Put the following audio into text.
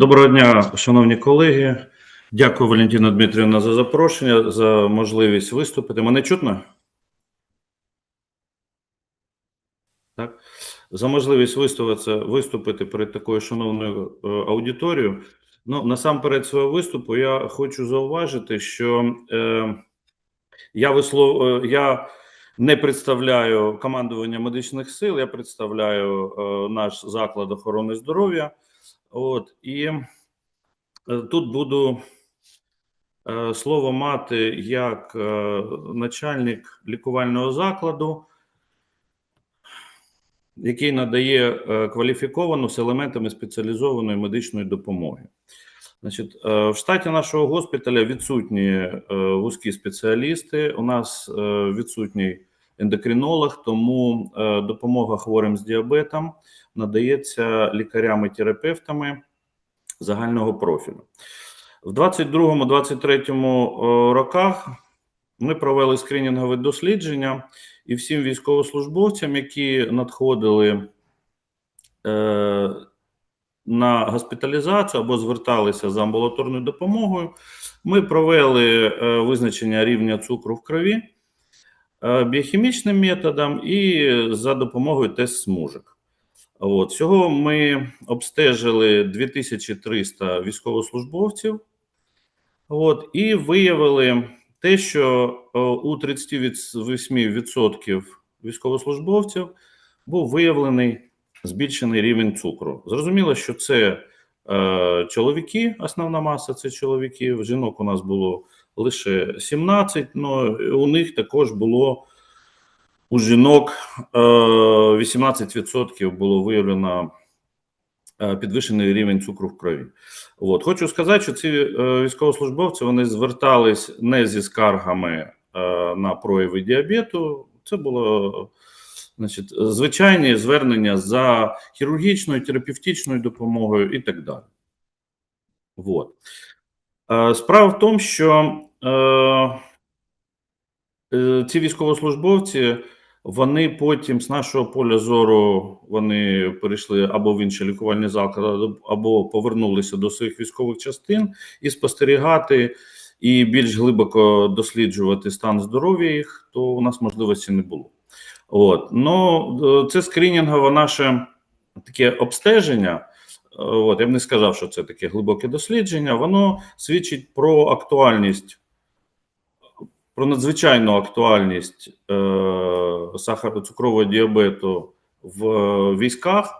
Доброго дня, шановні колеги. Дякую, Валентина Дмитрівна, за запрошення, за можливість виступити. Мене чутно? Так. За можливість виступити, виступити перед такою шановною е, аудиторією. Ну, насамперед свого виступу я хочу зауважити, що е, я вислов... е, я не представляю командування медичних сил, я представляю е, наш заклад охорони здоров'я. От і е, тут буду е, слово мати як е, начальник лікувального закладу, який надає кваліфіковану з елементами спеціалізованої медичної допомоги. Значить, в штаті нашого госпіталя відсутні вузькі спеціалісти. У нас відсутній ендокринолог, тому е, допомога хворим з діабетом надається лікарями-терапевтами загального профілю. В 22-23 роках ми провели скринінгове дослідження, і всім військовослужбовцям, які надходили е, на госпіталізацію або зверталися за амбулаторною допомогою, ми провели е, визначення рівня цукру в крові е, біохімічним методом і за допомогою тест-смужок. От, всього ми обстежили 2300 військовослужбовців от, і виявили те, що е, у 38% військовослужбовців був виявлений збільшений рівень цукру. Зрозуміло, що це е, чоловіки, основна маса це чоловіків. Жінок у нас було лише 17, але у них також було у жінок е, 18% було виявлено е, підвищений рівень цукру в крові. От. Хочу сказати, що ці е, військовослужбовці вони звертались не зі скаргами е, на прояви діабету. Це було значить, звичайні звернення за хірургічною, терапевтичною допомогою і так далі. От. Е, Справа в тому, що е, е, ці військовослужбовці вони потім з нашого поля зору вони перейшли або в інші лікувальні заклади, або повернулися до своїх військових частин і спостерігати і більш глибоко досліджувати стан здоров'я їх, то у нас можливості не було. От ну це скринінгове наше таке обстеження. От я б не сказав, що це таке глибоке дослідження. Воно свідчить про актуальність про надзвичайну актуальність е, сахарно цукрового діабету в е, військах.